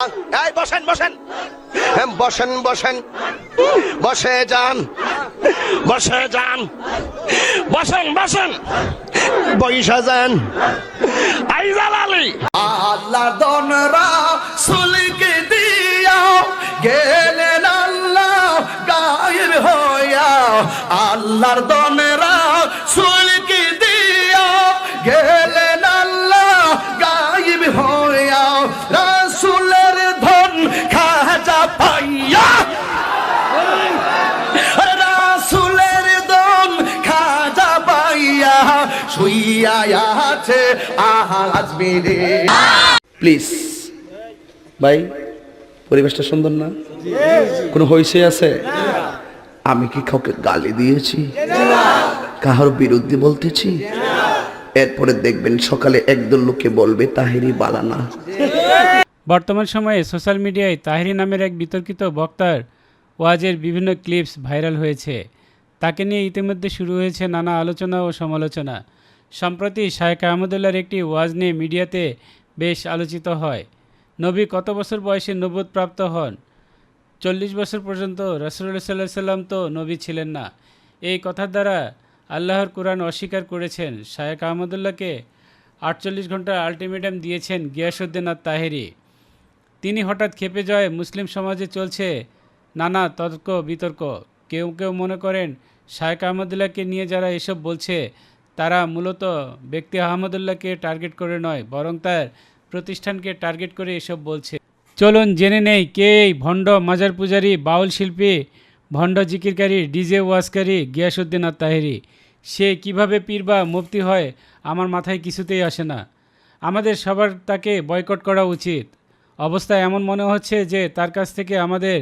এই বসেন বসেন। হ্যাঁ, বসেন বসেন। বসে যান। বসে যান। বসেন বসেন। বৈশা যান। আইজাল আলী। আল্লাহ দনরা সুলকে দিয়া গেলেন আল্লাহ গায়ের হইয়া। আল্লাহর দনরা আছে প্লিজ ভাই পরিবেশটা সুন্দর না? কোনো হইসে আছে? আমি কি কাউকে গালি দিয়েছি? কাহার বিরুদ্ধে বলতেছি? এরপরে দেখবেন সকালে একদল লোকে বলবে তাহেরি বালানা বর্তমান সময়ে সোশ্যাল মিডিয়ায় তাহিরি নামের এক বিতর্কিত বক্তার ওয়াজের বিভিন্ন ক্লিপস ভাইরাল হয়েছে। তাকে নিয়ে ইতিমধ্যে শুরু হয়েছে নানা আলোচনা ও সমালোচনা। সম্প্রতি শায়েখ আহমদুল্লাহর একটি ওয়াজ নিয়ে মিডিয়াতে বেশ আলোচিত হয়। নবী কত বছর বয়সে নবুদ প্রাপ্ত হন? চল্লিশ বছর পর্যন্ত রসুল্লাহ সাল্লাহ সাল্লাম তো নবী ছিলেন না। এই কথার দ্বারা আল্লাহর কোরআন অস্বীকার করেছেন শায়েখ আহমদুল্লাহকে। আটচল্লিশ ঘণ্টা আলটিমেটাম দিয়েছেন গিয়াসুদ্দিন আর তাহেরি তিনি হঠাৎ খেপে যায়, মুসলিম সমাজে চলছে নানা তর্ক বিতর্ক। কেউ কেউ মনে করেন শায়েখ আহমদুল্লাহকে নিয়ে যারা এসব বলছে তারা মূলত ব্যক্তি আহমদুল্লাহকে টার্গেট করে নয়, বরং তার প্রতিষ্ঠানকে টার্গেট করে এসব বলছে। চলুন জেনে নেই কে এই ভণ্ড মাজার পূজারী, বাউল শিল্পী, ভণ্ড জিকিরকারী, ডিজে ওয়াজকারী গিয়াসুদ্দিন আর তাহেরি সে কীভাবে পীর বা মুফতি হয়, আমার মাথায় কিছুতেই আসে না। আমাদের সবার তাকে বয়কট করা উচিত। অবস্থা এমন মনে হচ্ছে যে তার কাছ থেকে আমাদের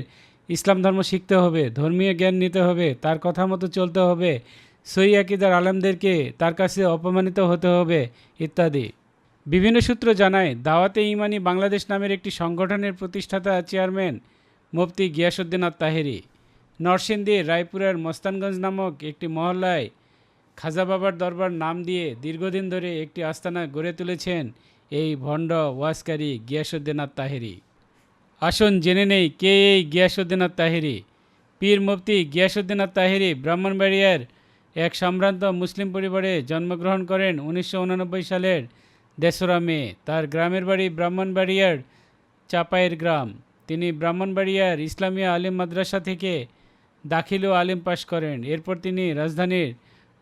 ইসলাম ধর্ম শিখতে হবে, ধর্মীয় জ্ঞান নিতে হবে, তার কথা মতো চলতে হবে সই আকিদার আলমদেরকে তার কাছে অপমানিত হতে হবে, ইত্যাদি। বিভিন্ন সূত্র জানায়, দাওয়াতে ইমানি বাংলাদেশ নামের একটি সংগঠনের প্রতিষ্ঠাতা চেয়ারম্যান মুফতি গিয়াসুদ্দিন তাহেরি নরসিংদীর রায়পুরের মস্তানগঞ্জ নামক একটি মহল্লায় খাজা বাবার দরবার নাম দিয়ে দীর্ঘদিন ধরে একটি আস্তানা গড়ে তুলেছেন এই ভণ্ড ওয়াসকারী গিয়াসুদ্দিন তাহেরি আসুন জেনে নেই কে এই গিয়াসুদ্দিন তাহেরি পীর মুফতি গিয়াসুদ্দিন তাহেরি ব্রাহ্মণবাড়িয়ার এক সম্ভ্রান্ত মুসলিম পরিবারে জন্মগ্রহণ করেন উনিশশো উননব্বই সালের দেসরা মে। তার গ্রামের বাড়ি ব্রাহ্মণবাড়িয়ার চাপায়ের গ্রাম। তিনি ব্রাহ্মণবাড়িয়ার ইসলামিয়া আলিম মাদ্রাসা থেকে দাখিল ও আলিম পাশ করেন। এরপর তিনি রাজধানীর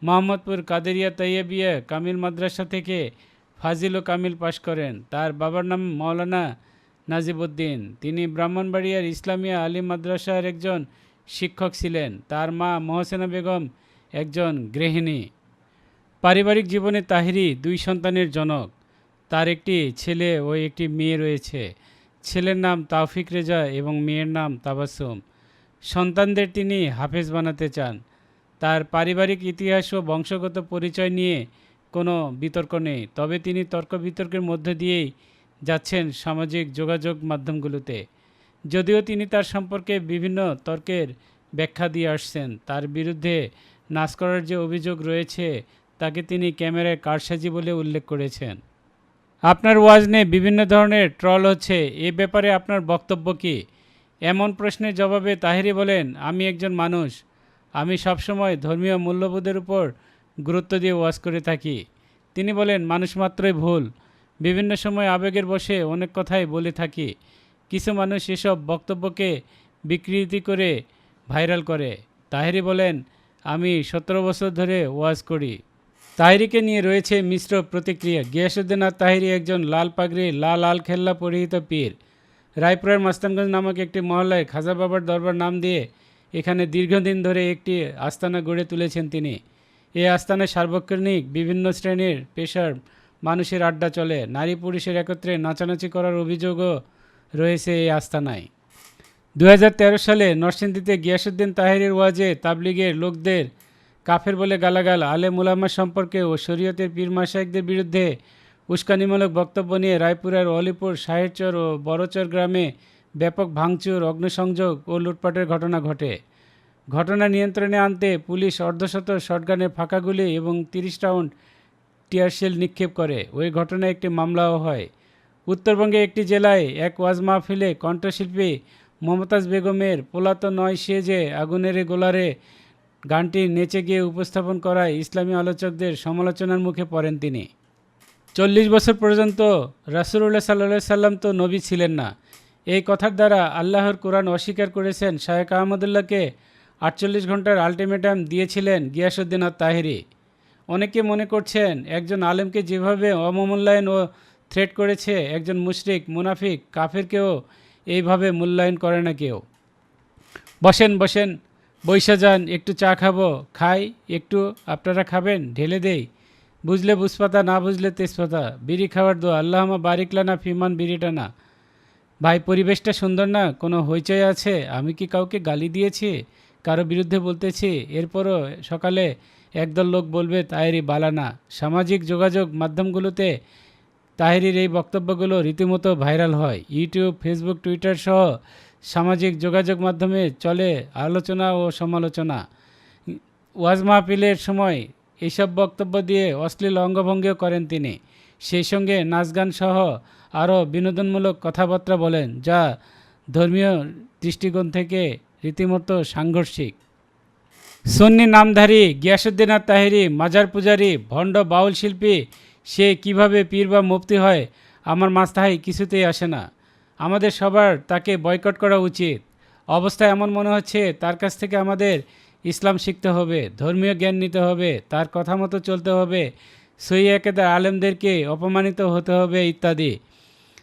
মোহাম্মদপুর কাদেরিয়া তৈয়বিয়া কামিল মাদ্রাসা থেকে ফাজিল ও কামিল পাশ করেন। তার বাবার নাম মাওলানা নাজিবুদ্দিন তিনি ব্রাহ্মণবাড়িয়ার ইসলামিয়া আলিম মাদ্রাসার একজন শিক্ষক ছিলেন। তার মা মহসেনা বেগম একজন গৃহিণী। পারিবারিক জীবনে তাহিরি দুই সন্তানের জনক। তার একটি ছেলে ও একটি মেয়ে রয়েছে। ছেলের নাম তাওফিক রেজা এবং মেয়ের নাম তাবাসুম সন্তানদের তিনি হাফেজ বানাতে চান। তার পারিবারিক ইতিহাস ও বংশগত পরিচয় নিয়ে কোনো বিতর্ক নেই। তবে তিনি তর্ক বিতর্কের মধ্য দিয়েই যাচ্ছেন সামাজিক যোগাযোগ মাধ্যমগুলোতে। যদিও তিনি তার সম্পর্কে বিভিন্ন তর্কের ব্যাখ্যা দিয়ে আসছেন, তার বিরুদ্ধে নাচ করার যে অভিযোগ রয়েছে, তাকে তিনি ক্যামেরায় কারসাজি বলে উল্লেখ করেছেন। আপনার ওয়াজ নিয়ে বিভিন্ন ধরনের ট্রল হচ্ছে, এ ব্যাপারে আপনার বক্তব্য কী? এমন প্রশ্নের জবাবে তাহেরি বলেন, আমি একজন মানুষ। আমি সবসময় ধর্মীয় মূল্যবোধের উপর গুরুত্ব দিয়ে ওয়াজ করে থাকি। তিনি বলেন, মানুষ মাত্রই ভুল। বিভিন্ন সময় আবেগের বসে অনেক কথাই বলে থাকি। কিছু মানুষ এসব বক্তব্যকে বিকৃতি করে ভাইরাল করে। তাহেরি বলেন আমি সতেরো বছর ধরে ওয়াজ করি। তাহিরিকে নিয়ে রয়েছে মিশ্র প্রতিক্রিয়া। গিয়াসুদ্দিন আর তাহিরি একজন লাল পাগড়ি, লাল আল খেল্লা পরিহিত পীর। রায়পুরের মাস্তানগঞ্জ নামক একটি মহল্লায় খাজা বাবার দরবার নাম দিয়ে এখানে দীর্ঘদিন ধরে একটি আস্তানা গড়ে তুলেছেন তিনি। এই আস্তানায় সার্বক্ষণিক বিভিন্ন শ্রেণির পেশার মানুষের আড্ডা চলে। নারী পুরুষের একত্রে নাচানাচি করার অভিযোগও রয়েছে এই আস্তানায়। দু হাজার তেরো সালে নরসিংদীতে গিয়াসুদ্দিন তাহেরের ওয়াজে তাবলিগের লোকদের কাফের বলে গালাগাল। আলে মুলামা সম্পর্কে ও শরীয়তের পীর মাসায়কদের বিরুদ্ধে উস্কানিমূলক বক্তব্য নিয়ে রায়পুরের অলিপুর সাহেরচর ও বড়চর গ্রামে ব্যাপক ভাঙচুর, অগ্নিসংযোগ ও লুটপাটের ঘটনা ঘটে। ঘটনা নিয়ন্ত্রণে আনতে পুলিশ অর্ধশত শটগানের ফাঁকা গুলি এবং তিরিশ রাউন্ড টিয়ারশেল নিক্ষেপ করে। ওই ঘটনায় একটি মামলাও হয়। উত্তরবঙ্গে একটি জেলায় এক ওয়াজ মাহফিলে কণ্ঠশিল্পী মমতাজ বেগমের পোলাত নয় সে যে আগুনের গোলারে গানটি নেচে গিয়ে উপস্থাপন করায় ইসলামী আলোচকদের সমালোচনার মুখে পড়েন তিনি। চল্লিশ বছর পর্যন্ত রাসুল্লাহ সাল্লা সাল্লাম তো নবী ছিলেন না। এই কথার দ্বারা আল্লাহর কোরআন অস্বীকার করেছেন শায়েক আহমদুল্লাহকে। আটচল্লিশ ঘণ্টার আলটিমেটাম দিয়েছিলেন গিয়াসুদ্দিন আর তাহিরি অনেকে মনে করছেন একজন আলেমকে যেভাবে অবমূল্যায়ন ও থ্রেট করেছে, একজন মুশরিক, মুনাফিক, কাফেরকেও এইভাবে মূল্যায়ন করে না কেউ। বসেন বসেন, বৈশা যান, একটু চা খাব, খাই, একটু আপনারা খাবেন, ঢেলে দেই। বুঝলে বুঝপাতা, না বুঝলে তেজপাতা। বিড়ি খাওয়ার দো আল্লাহমা বারিকলা না ফিমান বিড়িটা না। ভাই, পরিবেশটা সুন্দর না? কোনো হইচই আছে? আমি কি কাউকে গালি দিয়েছি? কারও বিরুদ্ধে বলতেছি? এরপরও সকালে একদল লোক বলবে তাহেরি বালানা সামাজিক যোগাযোগ মাধ্যমগুলোতে তাহেরির এই বক্তব্যগুলো রীতিমতো ভাইরাল হয়। ইউটিউব, ফেসবুক, টুইটার সহ সামাজিক যোগাযোগ মাধ্যমে চলে আলোচনা ও সমালোচনা। ওয়াজ মাহফিলের সময় এইসব বক্তব্য দিয়ে অশ্লীল অঙ্গভঙ্গিও করেন তিনি। সেই সঙ্গে নাচ গান সহ আরও বিনোদনমূলক কথাবার্তা বলেন, যা ধর্মীয় দৃষ্টিকোণ থেকে রীতিমতো সাংঘর্ষিক। সন্নি নামধারী গিয়াসুদ্দিন আর তাহেরি মাজার পূজারি, ভণ্ড বাউল শিল্পী সে কীভাবে পীর বা মুক্তি হয়, আমার মাস্তাহাই কিছুতেই আসে না। আমাদের সবার তাকে বয়কট করা উচিত। অবস্থা এমন মনে হচ্ছে, তার কাছ থেকে আমাদের ইসলাম শিখতে হবে, ধর্মীয় জ্ঞান নিতে হবে, তার কথা মতো চলতে হবে সই একেদার আলেমদেরকে অপমানিত হতে হবে ইত্যাদি।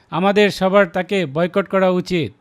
আমাদের সবার তাকে বয়কট করা উচিত।